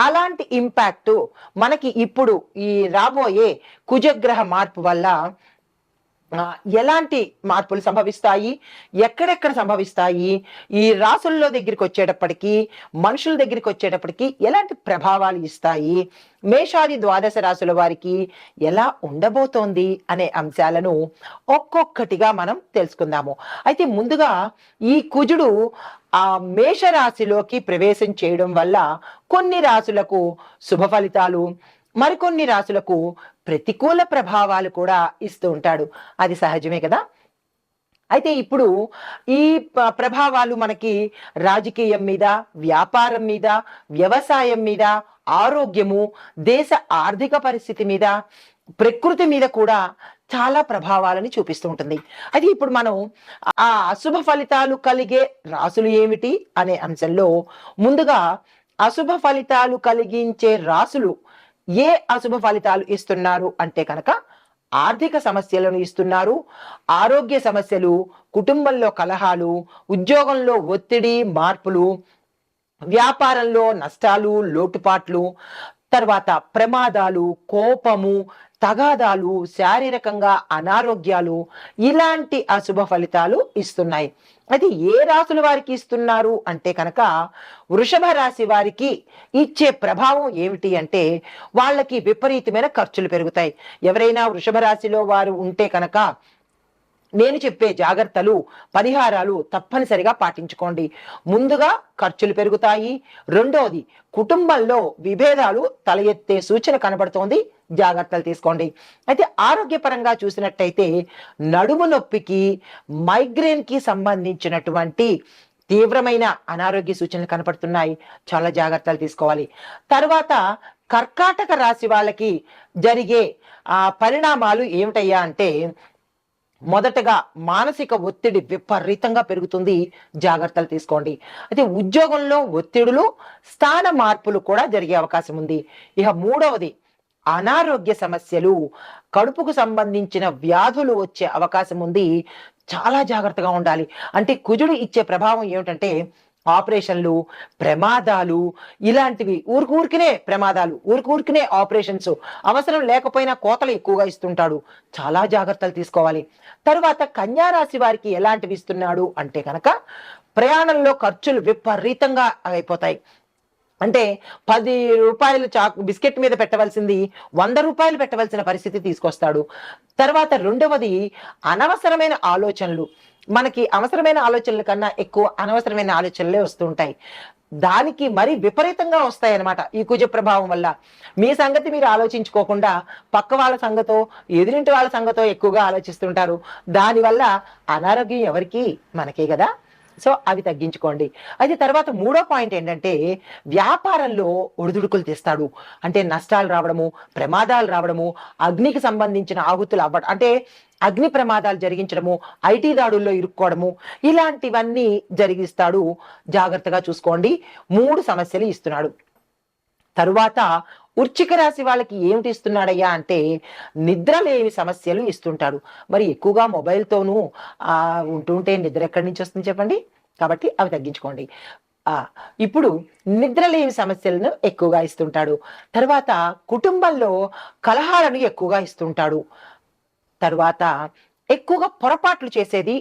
అలాంటి ఇంపాక్ట్ మనకి ఇప్పుడు ఈ రాబోయే కుజగ్రహ మార్పు వల్ల ఎలాంటి మార్పులు సంభవిస్తాయి? ఎక్కడెక్కడ సంభవిస్తాయి? ఈ రాసుల్లో దగ్గరికి వచ్చేటప్పటికి మనుషుల దగ్గరికి వచ్చేటప్పటికి ఎలాంటి ప్రభావాలు ఇస్తాయి? మేషాది ద్వాదశ రాసుల వారికి ఎలా ఉండబోతోంది అనే అంశాలను ఒక్కొక్కటిగా మనం తెలుసుకుందాము. అయితే ముందుగా ఈ కుజుడు ఆ మేషరాశిలోకి ప్రవేశం చేయడం వల్ల కొన్ని రాసులకు శుభ ఫలితాలు మరికొన్ని రాసులకు ప్రతికూల ప్రభావాలు కూడా ఇస్తూ ఉంటాడు. అది సహజమే కదా? అయితే ఇప్పుడు ఈ ప్రభావాలు మనకి రాజకీయం మీద వ్యాపారం మీద వ్యవసాయం మీద ఆరోగ్యము దేశ ఆర్థిక పరిస్థితి మీద ప్రకృతి మీద కూడా చాలా ప్రభావాలని చూపిస్తూ ఉంటుంది. అది ఇప్పుడు మనం ఆ అశుభ ఫలితాలు కలిగే రాసులు ఏమిటి అనే అంశంలో ముందుగా అశుభ ఫలితాలు కలిగించే రాసులు ఏ అశుభ ఫలితాలు ఇస్తున్నారు అంటే కనుక ఆర్థిక సమస్యలను ఇస్తున్నారు ఆరోగ్య సమస్యలు కుటుంబంలో కలహాలు ఉద్యోగంలో ఒత్తిడి మార్పులు వ్యాపారంలో నష్టాలు లోటుపాట్లు తర్వాత ప్రమాదాలు కోపము తగాదాలు శారీరకంగా అనారోగ్యాలు ఇలాంటి అశుభ ఫలితాలు ఇస్తున్నాయి. అది ఏ రాసుల వారికి ఇస్తున్నారు అంటే కనుక వృషభ రాశి వారికి ఇచ్చే ప్రభావం ఏమిటి అంటే వాళ్ళకి విపరీతమైన ఖర్చులు పెరుగుతాయి. ఎవరైనా వృషభ రాశిలో వారు ఉంటే కనుక నేను చెప్పే జాగ్రత్తలు పరిహారాలు తప్పనిసరిగా పాటించుకోండి. ముందుగా ఖర్చులు పెరుగుతాయి. రెండోది కుటుంబంలో విభేదాలు తల ఎత్తే సూచన కనబడుతోంది. జాగ్రత్తలు తీసుకోండి. అయితే ఆరోగ్యపరంగా చూసినట్టయితే నడుము నొప్పికి మైగ్రేన్కి సంబంధించినటువంటి తీవ్రమైన అనారోగ్య సూచనలు కనపడుతున్నాయి. చాలా జాగ్రత్తలు తీసుకోవాలి. తర్వాత కర్కాటక రాశి వాళ్ళకి జరిగే ఆ పరిణామాలు ఏమిటయ్యా అంటే మొదటగా మానసిక ఒత్తిడి విపరీతంగా పెరుగుతుంది. జాగ్రత్తలు తీసుకోండి. అయితే ఉద్యోగంలో ఒత్తిడులు స్థాన మార్పులు కూడా జరిగే అవకాశం ఉంది. ఇక మూడవది అనారోగ్య సమస్యలు కడుపుకు సంబంధించిన వ్యాధులు వచ్చే అవకాశం ఉంది. చాలా జాగ్రత్తగా ఉండాలి. అంటే కుజుడు ఇచ్చే ప్రభావం ఏమిటంటే ఆపరేషన్లు ప్రమాదాలు ఇలాంటివి. ఊరికూరికినే ప్రమాదాలు ఊరికూరికినే ఆపరేషన్స్. అవసరం లేకపోయినా కోతలు ఎక్కువగా ఇస్తుంటాడు. చాలా జాగ్రత్తలు తీసుకోవాలి. తరువాత కన్యా రాశి వారికి ఎలాంటివి ఇస్తున్నాడు అంటే కనుక ప్రయాణంలో ఖర్చులు విపరీతంగా అయిపోతాయి. అంటే పది రూపాయలు చాక్ బిస్కెట్ మీద పెట్టవలసింది వంద రూపాయలు పెట్టవలసిన పరిస్థితి తీసుకొస్తాడు. తర్వాత రెండవది అనవసరమైన ఆలోచనలు. మనకి అవసరమైన ఆలోచనల కన్నా ఎక్కువ అనవసరమైన ఆలోచనలే వస్తుంటాయి. దానికి మరి విపరీతంగా వస్తాయన్నమాట ఈ కుజ ప్రభావం వల్ల. మీ సంగతి మీరు ఆలోచించుకోకుండా పక్క వాళ్ళ సంగతో ఎదురింటి వాళ్ళ సంగతో ఎక్కువగా ఆలోచిస్తుంటారు. దానివల్ల అనారోగ్యం ఎవరికి మనకే కదా. సో అవి తగ్గించుకోండి. అయితే తర్వాత మూడో పాయింట్ ఏంటంటే వ్యాపారంలో ఒడిదుడుకులు తెస్తాడు. అంటే నష్టాలు రావడము ప్రమాదాలు రావడము అగ్నికి సంబంధించిన ఆహుతులు అవ్వడం అంటే అగ్ని ప్రమాదాలు జరిగించడము ఐటీ దాడుల్లో ఇరుక్కోవడము ఇలాంటివన్నీ జరిగిస్తాడు. జాగ్రత్తగా చూసుకోండి. మూడు సమస్యలు ఇస్తున్నాడు. తరువాత వృచ్చిక రాశి వాళ్ళకి ఏమిటి ఇస్తున్నాడయ్యా అంటే నిద్ర లేని సమస్యలు ఇస్తుంటాడు. మరి ఎక్కువగా మొబైల్తోనూ ఉంటుంటే నిద్ర ఎక్కడి నుంచి వస్తుంది చెప్పండి? కాబట్టి అవి తగ్గించుకోండి. ఇప్పుడు నిద్ర లేని సమస్యలను ఎక్కువగా ఇస్తుంటాడు. తర్వాత కుటుంబంలో కలహాలను ఎక్కువగా ఇస్తుంటాడు. తర్వాత ఎక్కువగా పొరపాట్లు చేసేది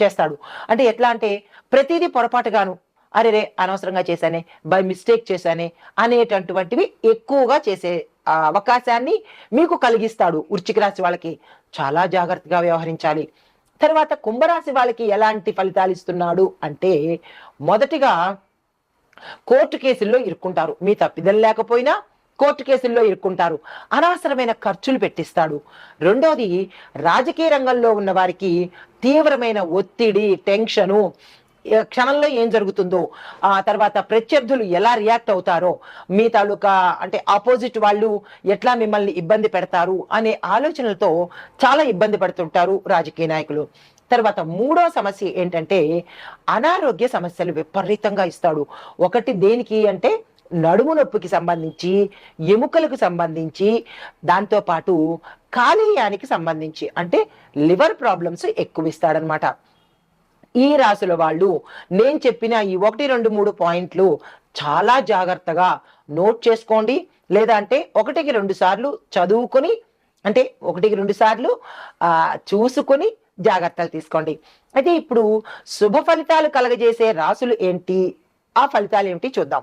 చేస్తాడు. అంటే ఎట్లా అంటే ప్రతిదీ పొరపాటుగాను అరేరే అనవసరంగా చేశానే బై మిస్టేక్ చేశానే అనేటటువంటివి ఎక్కువగా చేసే అవకాశాన్ని మీకు కలిగిస్తాడు వృచ్చిక రాశి వాళ్ళకి. చాలా జాగ్రత్తగా వ్యవహరించాలి. తర్వాత కుంభరాశి వాళ్ళకి ఎలాంటి ఫలితాలు ఇస్తున్నాడు అంటే మొదటిగా కోర్టు కేసుల్లో ఇరుక్కుంటారు. మీ తప్పిదం లేకపోయినా కోర్టు కేసుల్లో ఇరుక్కుంటారు. అనవసరమైన ఖర్చులు పెట్టిస్తాడు. రెండోది రాజకీయ రంగంలో ఉన్న వారికి తీవ్రమైన ఒత్తిడి టెన్షను క్షణంలో ఏం జరుగుతుందో ఆ తర్వాత ప్రత్యర్థులు ఎలా రియాక్ట్ అవుతారో మీ తాలూకా అంటే ఆపోజిట్ వాళ్ళు ఎట్లా మిమ్మల్ని ఇబ్బంది పెడతారు అనే ఆలోచనలతో చాలా ఇబ్బంది పడుతుంటారు రాజకీయ నాయకులు. తర్వాత మూడో సమస్య ఏంటంటే అనారోగ్య సమస్యలు విపరీతంగా ఇస్తాడు. ఒకటి దేనికి అంటే నడుము నొప్పికి సంబంధించి ఎముకలకు సంబంధించి దాంతో పాటు కాలేయానికి సంబంధించి అంటే లివర్ ప్రాబ్లమ్స్ ఎక్కువ ఇస్తాడనమాట. ఈ రాశుల వాళ్ళు నేను చెప్పిన ఈ ఒకటి రెండు మూడు పాయింట్లు చాలా జాగ్రత్తగా నోట్ చేసుకోండి. లేదా అంటే ఒకటికి రెండు సార్లు చదువుకొని అంటే ఒకటికి రెండు సార్లు చూసుకొని జాగ్రత్తలు తీసుకోండి. అయితే ఇప్పుడు శుభ ఫలితాలు కలగజేసే రాసులు ఏంటి? ఆ ఫలితాలు ఏమిటి చూద్దాం.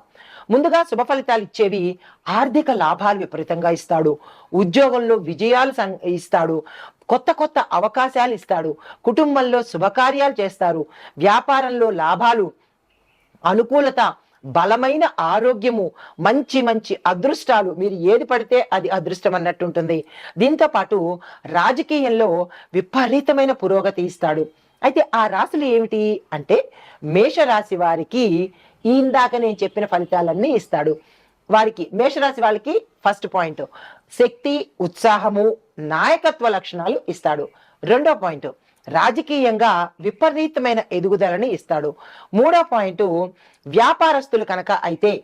ముందుగా శుభ ఫలితాలు ఇచ్చేవి ఆర్థిక లాభాలు విపరీతంగా ఇస్తాడు. ఉద్యోగంలో విజయాలు సం- ఇస్తాడు. కొత్త కొత్త అవకాశాలు ఇస్తాడు. కుటుంబంలో శుభకార్యాలు చేస్తారు. వ్యాపారంలో లాభాలు అనుకూలత బలమైన ఆరోగ్యము మంచి మంచి అదృష్టాలు. మీరు ఏది పడితే అది అదృష్టం అన్నట్టు ఉంటుంది దీంతో పాటు రాజకీయంలో విపరీతమైన పురోగతి ఇస్తాడు. అయితే ఆ రాశులు ఏమిటి? అంటే మేషరాశి వారికి ఇందాక నేను చెప్పిన ఫలితాలన్నీ ఇస్తాడు. వారికి మేషరాశి వాళ్ళకి ఫస్ట్ పాయింట్ శక్తి ఉత్సాహము నాయకత్వ లక్షణాలు ఇస్తాడు. రెండో పాయింట్ రాజకీయంగా విపరీతమైన ఎదుగుదలని ఇస్తాడు. మూడో పాయింట్ వ్యాపారస్తులు కనుక అయితే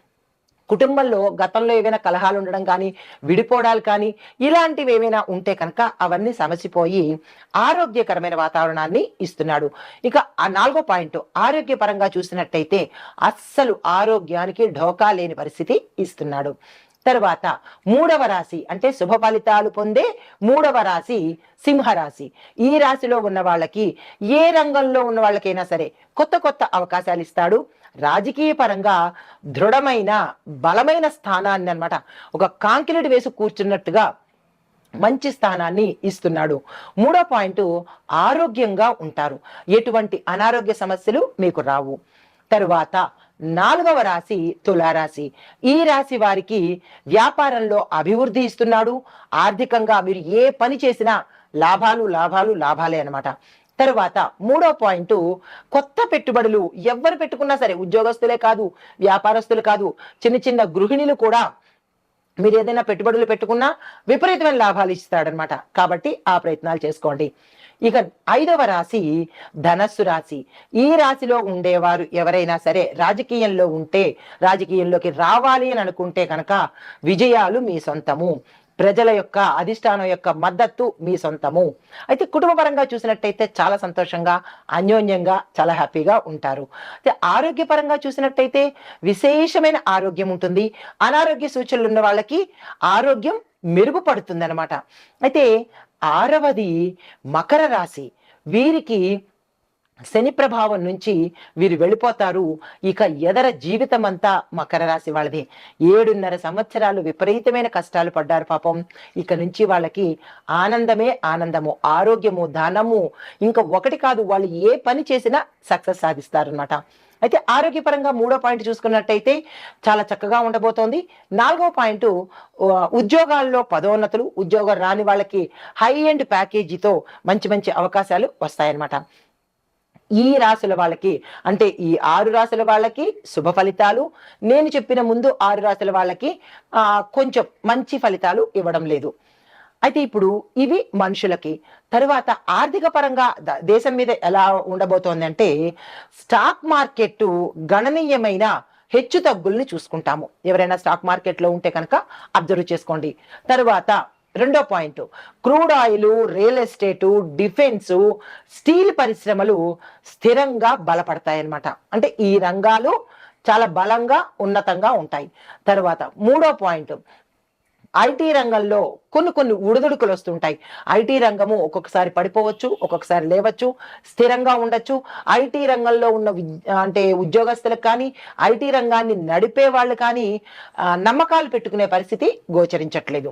కుటుంబంలో గతంలో ఏవైనా కలహాలు ఉండడం కానీ విడిపోవడాలు కానీ ఇలాంటివి ఏమైనా ఉంటే కనుక అవన్నీ సమసిపోయి ఆరోగ్యకరమైన వాతావరణాన్ని ఇస్తున్నాడు. ఇక ఆ నాలుగో పాయింట్ ఆరోగ్యపరంగా చూసినట్టయితే అస్సలు ఆరోగ్యానికి ఢోకా లేని పరిస్థితి ఇస్తున్నాడు. తర్వాత మూడవ రాశి అంటే శుభ ఫలితాలు పొందే మూడవ రాశి సింహరాశి. ఈ రాశిలో ఉన్న వాళ్ళకి ఏ రంగంలో ఉన్న వాళ్ళకైనా సరే కొత్త కొత్త అవకాశాలు ఇస్తాడు. రాజకీయ పరంగా దృఢమైన బలమైన స్థానాన్ని అన్నమాట ఒక కాంక్రీట్ వేసి కూర్చున్నట్టుగా మంచి స్థానాన్ని ఇస్తున్నాడు. మూడో పాయింట్ ఆరోగ్యంగా ఉంటారు. ఎటువంటి అనారోగ్య సమస్యలు మీకు రావు. తరువాత నాలుగవ రాశి తులారాశి. ఈ రాశి వారికి వ్యాపారంలో అభివృద్ధి ఇస్తున్నాడు. ఆర్థికంగా మీరు ఏ పని చేసినా లాభాలు లాభాలు లాభాలే అనమాట తర్వాత మూడో పాయింట్ కొత్త పెట్టుబడులు ఎవరు పెట్టుకున్నా సరే ఉద్యోగస్తులే కాదు వ్యాపారస్తులు కాదు చిన్న చిన్న గృహిణులు కూడా మీరు ఏదైనా పెట్టుబడులు పెట్టుకున్నా విపరీతమైన లాభాలు ఇస్తాడనమాట కాబట్టి ఆ ప్రయత్నాలు చేసుకోండి. ఇక ఐదవ రాశి ధనస్సు రాశి. ఈ రాశిలో ఉండేవారు ఎవరైనా సరే రాజకీయంలో ఉంటే రాజకీయంలోకి రావాలి అని అనుకుంటే కనుక విజయాలు మీ సొంతము. ప్రజల యొక్క అధిష్టానం యొక్క మద్దతు మీ సొంతము. అయితే కుటుంబ పరంగా చూసినట్టయితే చాలా సంతోషంగా అన్యోన్యంగా చాలా హ్యాపీగా ఉంటారు. అయితే ఆరోగ్యపరంగా చూసినట్టయితే విశేషమైన ఆరోగ్యం ఉంటుంది. అనారోగ్య సూచనలు ఉన్న వాళ్ళకి ఆరోగ్యం మెరుగుపడుతుంది అనమాట అయితే ఆరవది మకర రాశి. వీరికి శని ప్రభావం నుంచి వీరు వెళ్ళిపోతారు. ఇక ఎదర జీవితం అంతా మకర రాశి వాళ్ళది. ఏడున్నర సంవత్సరాలు విపరీతమైన కష్టాలు పడ్డారు పాపం. ఇక నుంచి వాళ్ళకి ఆనందమే ఆనందము ఆరోగ్యము ధనము ఇంకా ఒకటి కాదు వాళ్ళు ఏ పని చేసినా సక్సెస్ సాధిస్తారు అనమాట అయితే ఆరోగ్యపరంగా మూడో పాయింట్ చూసుకున్నట్టయితే చాలా చక్కగా ఉండబోతోంది. నాలుగో పాయింట్ ఉద్యోగాల్లో పదోన్నతులు ఉద్యోగం రాని వాళ్ళకి హై ఎండ్ ప్యాకేజీతో మంచి మంచి అవకాశాలు వస్తాయన్నమాట. ఈ రాశుల వాళ్ళకి అంటే ఈ ఆరు రాశుల వాళ్ళకి శుభ ఫలితాలు. నేను చెప్పిన ముందు ఆరు రాశుల వాళ్ళకి కొంచెం మంచి ఫలితాలు ఇవ్వడం లేదు. అయితే ఇప్పుడు ఇవి మనుషులకి. తరువాత ఆర్థిక పరంగా ద- దేశం మీద ఎలా ఉండబోతోంది అంటే స్టాక్ మార్కెట్ గణనీయమైన హెచ్చు తగ్గుల్ని చూసుకుంటాము. ఎవరైనా స్టాక్ మార్కెట్లో ఉంటే కనుక అబ్జర్వ్ చేసుకోండి. తరువాత రెండో point crude oil real estate defence steel పరిశ్రమలు స్థిరంగా బలపడతాయన్నమాట. అంటే ఈ రంగాలు చాలా బలంగా ఉన్నతంగా ఉంటాయి. తర్వాత మూడో పాయింట్ ఐటీ రంగంలో కొన్ని కొన్ని ఉడుదుడుకులు వస్తుంటాయి. ఐటీ రంగము ఒక్కొక్కసారి పడిపోవచ్చు ఒక్కొక్కసారి లేవచ్చు స్థిరంగా ఉండొచ్చు. ఐటీ రంగంలో ఉన్న అంటే ఉద్యోగస్తులకు కానీ ఐటీ రంగాన్ని నడిపే వాళ్ళు కానీ నమ్మకాలు పెట్టుకునే పరిస్థితి గోచరించట్లేదు.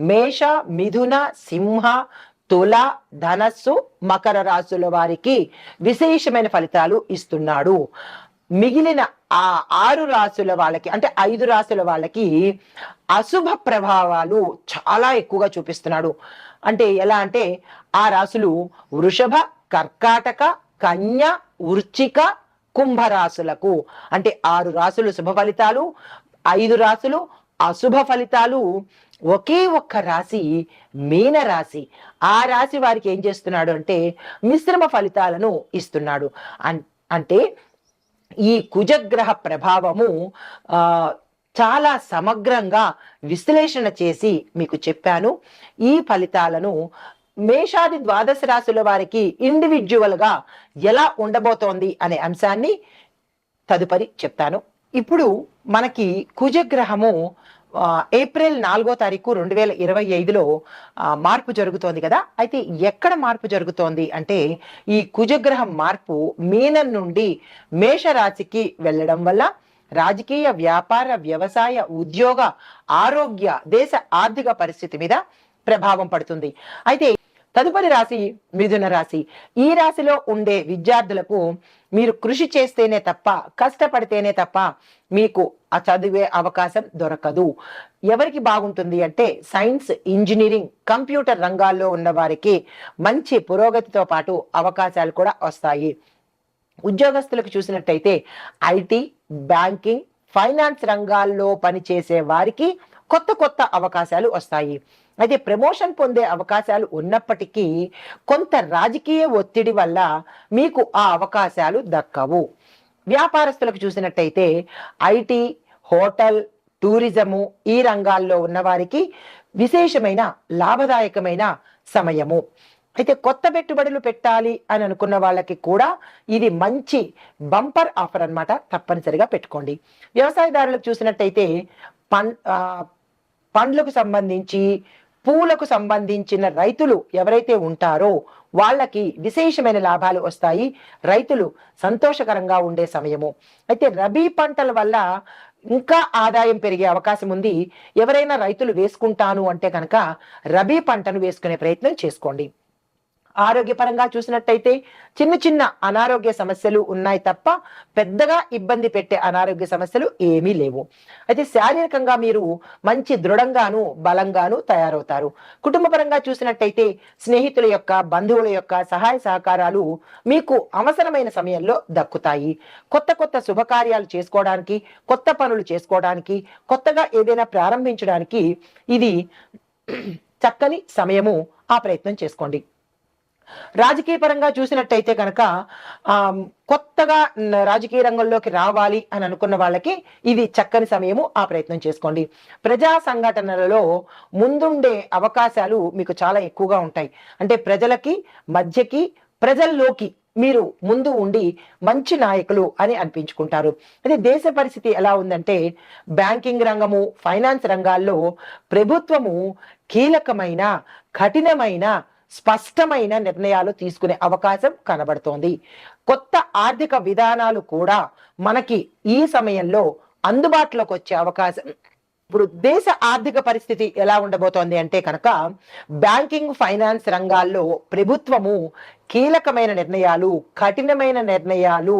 మేష మిథున సింహ తుల ధనస్సు మకర రాశుల వారికి విశేషమైన ఫలితాలు ఇస్తున్నాడు. మిగిలిన ఆ ఆరు రాసుల వాళ్ళకి అంటే ఐదు రాసుల వాళ్ళకి అశుభ ప్రభావాలు చాలా ఎక్కువగా చూపిస్తున్నాడు. అంటే ఎలా అంటే ఆ రాసులు వృషభ కర్కాటక కన్య వృచ్చిక కుంభరాశులకు. అంటే ఆరు రాసులు శుభ ఫలితాలు ఐదు రాసులు అశుభ ఫలితాలు ఒకే ఒక్క రాశి మీన రాశి. ఆ రాశి వారికి ఏం చేస్తున్నాడు అంటే మిశ్రమ ఫలితాలను ఇస్తున్నాడు. అన్- అంటే ఈ కుజగ్రహ ప్రభావము చాలా సమగ్రంగా విశ్లేషణ చేసి మీకు చెప్పాను. ఈ ఫలితాలను మేషాది ద్వాదశ రాశుల వారికి ఇండివిజువల్గా ఎలా ఉండబోతోంది అనే అంశాన్ని తదుపరి చెప్తాను. ఇప్పుడు మనకి కుజగ్రహము ఏప్రిల్ నాలుగో తారీఖు రెండు వేల ఇరవై ఐదులో మార్పు జరుగుతోంది కదా? అయితే ఎక్కడ మార్పు జరుగుతోంది అంటే ఈ కుజగ్రహం మార్పు మీనం నుండి మేషరాశికి వెళ్ళడం వల్ల రాజకీయ వ్యాపార వ్యవసాయ ఉద్యోగ ఆరోగ్య దేశ ఆర్థిక పరిస్థితి మీద ప్రభావం పడుతుంది. అయితే తదుపరి రాశి మిథున రాశి. ఈ రాశిలో ఉండే విద్యార్థులకు మీరు కృషి చేస్తేనే తప్ప కష్టపడితేనే తప్ప మీకు ఆ చదివే అవకాశం దొరకదు. ఎవరికి బాగుంటుంది అంటే సైన్స్ ఇంజనీరింగ్ కంప్యూటర్ రంగాల్లో ఉన్న వారికి మంచి పురోగతితో పాటు అవకాశాలు కూడా వస్తాయి. ఉద్యోగస్తులకు చూసినట్టయితే ఐటీ బ్యాంకింగ్ ఫైనాన్స్ రంగాల్లో పనిచేసే వారికి కొత్త కొత్త అవకాశాలు వస్తాయి. అయితే ప్రమోషన్ పొందే అవకాశాలు ఉన్నప్పటికీ కొంత రాజకీయ ఒత్తిడి వల్ల మీకు ఆ అవకాశాలు దక్కవు. వ్యాపారస్తులకు చూసినట్టయితే ఐటీ హోటల్ టూరిజము ఈ రంగాల్లో ఉన్నవారికి విశేషమైన లాభదాయకమైన సమయము. అయితే కొత్త పెట్టుబడులు పెట్టాలి అని అనుకున్న వాళ్ళకి కూడా ఇది మంచి బంపర్ ఆఫర్ అన్నమాట తప్పనిసరిగా పెట్టుకోండి. వ్యవసాయదారులకు చూసినట్టయితే పం పండ్లకు సంబంధించి పూలకు సంబంధించిన రైతులు ఎవరైతే ఉంటారో వాళ్ళకి విశేషమైన లాభాలు వస్తాయి. రైతులు సంతోషకరంగా ఉండే సమయము. అయితే రబీ పంటల వల్ల ఇంకా ఆదాయం పెరిగే అవకాశం ఉంది. ఎవరైనా రైతులు వేసుకుంటాను అంటే కనుక రబీ పంటను వేసుకునే ప్రయత్నం చేసుకోండి. ఆరోగ్యపరంగా చూసినట్టయితే చిన్న చిన్న అనారోగ్య సమస్యలు ఉన్నాయి తప్ప పెద్దగా ఇబ్బంది పెట్టే అనారోగ్య సమస్యలు ఏమీ లేవు. అయితే శారీరకంగా మీరు మంచి దృఢంగాను బలంగాను తయారవుతారు. కుటుంబపరంగా చూసినట్టయితే స్నేహితుల యొక్క బంధువుల యొక్క సహాయ సహకారాలు మీకు అవసరమైన సమయంలో దక్కుతాయి. కొత్త కొత్త శుభకార్యాలు చేసుకోవడానికి కొత్త పనులు చేసుకోవడానికి కొత్తగా ఏదైనా ప్రారంభించడానికి ఇది చక్కని సమయము ఆ ప్రయత్నం చేసుకోండి. రాజకీయ పరంగా చూసినట్టయితే కనుక కొత్తగా రాజకీయ రంగంలోకి రావాలి అని అనుకున్న వాళ్ళకి ఇది చక్కని సమయము. ఆ ప్రయత్నం చేసుకోండి. ప్రజా సంఘటనలలో ముందుండే అవకాశాలు మీకు చాలా ఎక్కువగా ఉంటాయి. అంటే ప్రజలకి మధ్యకి ప్రజల్లోకి మీరు ముందు ఉండి మంచి నాయకులు అని అనిపించుకుంటారు. అదే దేశ పరిస్థితి ఎలా ఉందంటే బ్యాంకింగ్ రంగము ఫైనాన్స్ రంగాల్లో ప్రభుత్వము కీలకమైన కఠినమైన స్పష్టమైన నిర్ణయాలు తీసుకునే అవకాశం కనబడుతోంది. కొత్త ఆర్థిక విధానాలు కూడా మనకి ఈ సమయంలో అందుబాటులోకి వచ్చే అవకాశం. ఇప్పుడు దేశ ఆర్థిక పరిస్థితి ఎలా ఉండబోతోంది అంటే కనుక బ్యాంకింగ్ ఫైనాన్స్ రంగాల్లో ప్రభుత్వము కీలకమైన నిర్ణయాలు కఠినమైన నిర్ణయాలు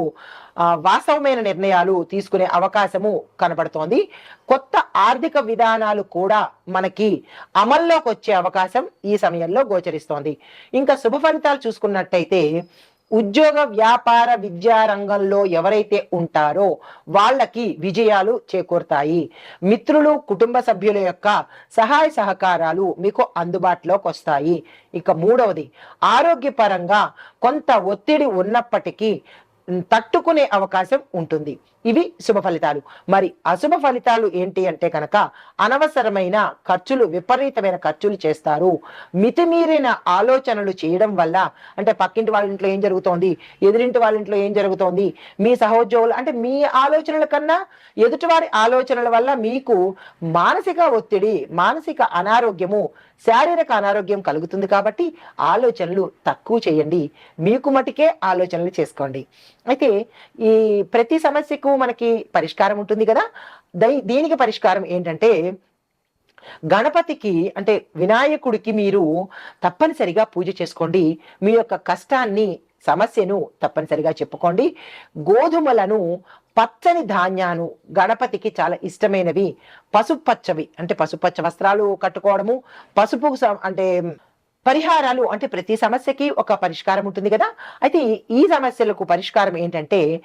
వాస్తవమైన నిర్ణయాలు తీసుకునే అవకాశము కనబడుతోంది. కొత్త ఆర్థిక విధానాలు కూడా మనకి అమల్లోకి వచ్చే అవకాశం ఈ సమయంలో గోచరిస్తోంది. ఇంకా శుభ ఫలితాలు చూసుకున్నట్టయితే ఉద్యోగ వ్యాపార విద్యా రంగంలో ఎవరైతే ఉంటారో వాళ్ళకి విజయాలు చేకూరుతాయి. మిత్రులు కుటుంబ సభ్యుల యొక్క సహాయ సహకారాలు మీకు అందుబాటులోకి వస్తాయి. ఇక మూడవది ఆరోగ్యపరంగా కొంత ఒత్తిడి ఉన్నప్పటికీ తట్టుకునే అవకాశం ఉంటుంది. ఇవి శుభ ఫలితాలు. మరి అశుభ ఫలితాలు ఏంటి అంటే కనుక అనవసరమైన ఖర్చులు విపరీతమైన ఖర్చులు చేస్తారు. మితిమీరిన ఆలోచనలు చేయడం వల్ల అంటే పక్కింటి వాళ్ళ ఇంట్లో ఏం జరుగుతోంది? ఎదురింటి వాళ్ళ ఇంట్లో ఏం జరుగుతోంది? మీ సహోద్యోగులు అంటే మీ ఆలోచనల కన్నా ఎదుటివారి ఆలోచనల వల్ల మీకు మానసిక ఒత్తిడి మానసిక అనారోగ్యము శారీరక అనారోగ్యం కలుగుతుంది కాబట్టి ఆలోచనలు తక్కువ చేయండి. మీకు మటుకే ఆలోచనలు చేసుకోండి. అయితే ఈ ప్రతి సమస్యకు మనకి పరిష్కారం ఉంటుంది కదా? దై- దీనికి పరిష్కారం ఏంటంటే గణపతికి అంటే వినాయకుడికి మీరు తప్పనిసరిగా పూజ చేసుకోండి. మీ యొక్క కష్టాన్ని సమస్యను తప్పనిసరిగా చెప్పుకోండి. గోధుమలను పచ్చని ధాన్యాలు గణపతికి చాలా ఇష్టమైనవి. పసుపచ్చవి అంటే పసుపచ్చ వస్త్రాలు కట్టుకోవడము పసుపు అంటే పరిహారాలు అంటే ప్రతి సమస్యకి ఒక పరిష్కారం ఉంటుంది కదా? అయితే ఈ- సమస్యలకు పరిష్కారం ఏంటంటే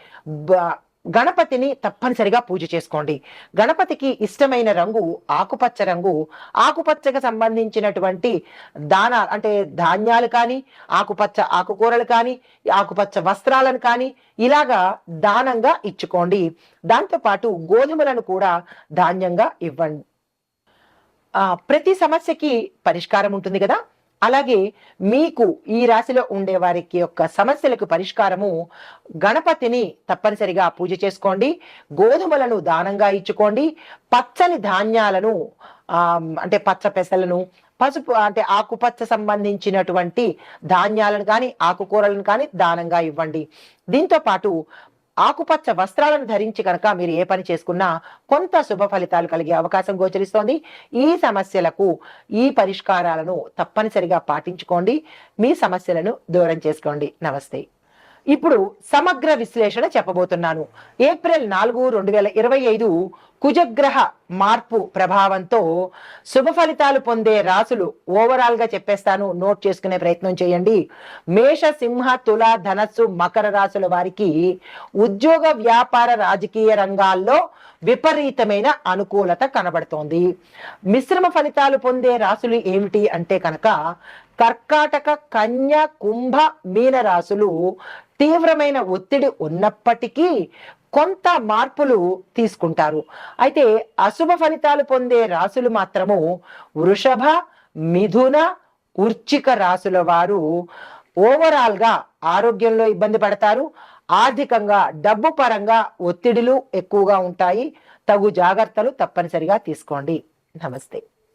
గణపతిని తప్పనిసరిగా పూజ చేసుకోండి. గణపతికి ఇష్టమైన రంగు ఆకుపచ్చ రంగు. ఆకుపచ్చకు సంబంధించినటువంటి దాన అంటే ధాన్యాలు కానీ ఆకుపచ్చ ఆకుకూరలు కానీ ఆకుపచ్చ వస్త్రాలను కానీ ఇలాగా దానంగా ఇచ్చుకోండి. దాంతోపాటు గోధుమలను కూడా ధాన్యంగా ఇవ్వండి. ప్రతి సమస్యకి పరిష్కారం ఉంటుంది కదా? అలాగే మీకు ఈ రాశిలో ఉండే వారికి యొక్క సమస్యలకు పరిష్కారము గణపతిని తప్పనిసరిగా పూజ చేసుకోండి గోధుమలను దానంగా ఇచ్చుకోండి పచ్చని ధాన్యాలను అంటే పచ్చ పెసలను పసుపు అంటే ఆకుపచ్చ సంబంధించినటువంటి ధాన్యాలను కానీ ఆకుకూరలను కానీ దానంగా ఇవ్వండి. దీంతో పాటు ఆకుపచ్చ వస్త్రాలను ధరించి కనుక మీరు ఏ పని చేసుకున్నా కొంత శుభ ఫలితాలు కలిగే అవకాశం గోచరిస్తోంది. ఈ సమస్యలకు ఈ పరిష్కారాలను తప్పనిసరిగా పాటించుకోండి. మీ సమస్యలను దూరం చేసుకోండి. నమస్తే. ఇప్పుడు సమగ్ర విశ్లేషణ చెప్పబోతున్నాను. ఏప్రిల్ నాలుగు రెండు వేల ఇరవై ఐదు కుజగ్రహ మార్పు ప్రభావంతో శుభ ఫలితాలు పొందే రాసులు ఓవరాల్గా చెప్పేస్తాను. నోట్ చేసుకునే ప్రయత్నం చేయండి. మేష సింహ తుల ధనస్సు మకర రాసుల వారికి ఉద్యోగ వ్యాపార రాజకీయ రంగాల్లో విపరీతమైన అనుకూలత కనబడుతోంది. మిశ్రమ ఫలితాలు పొందే రాసులు ఏమిటి అంటే కనుక కర్కాటక కన్య కుంభ మీన రాసులు తీవ్రమైన ఒత్తిడి ఉన్నప్పటికీ కొంత మార్పులు తీసుకుంటారు. అయితే అశుభ ఫలితాలు పొందే రాసులు మాత్రము వృషభ మిథున ఉర్చిక రాసుల వారు ఓవరాల్గా ఆరోగ్యంలో ఇబ్బంది పడతారు. ఆర్థికంగా డబ్బు పరంగా ఒత్తిడిలు ఎక్కువగా ఉంటాయి. తగు జాగ్రత్తలు తప్పనిసరిగా తీసుకోండి. నమస్తే.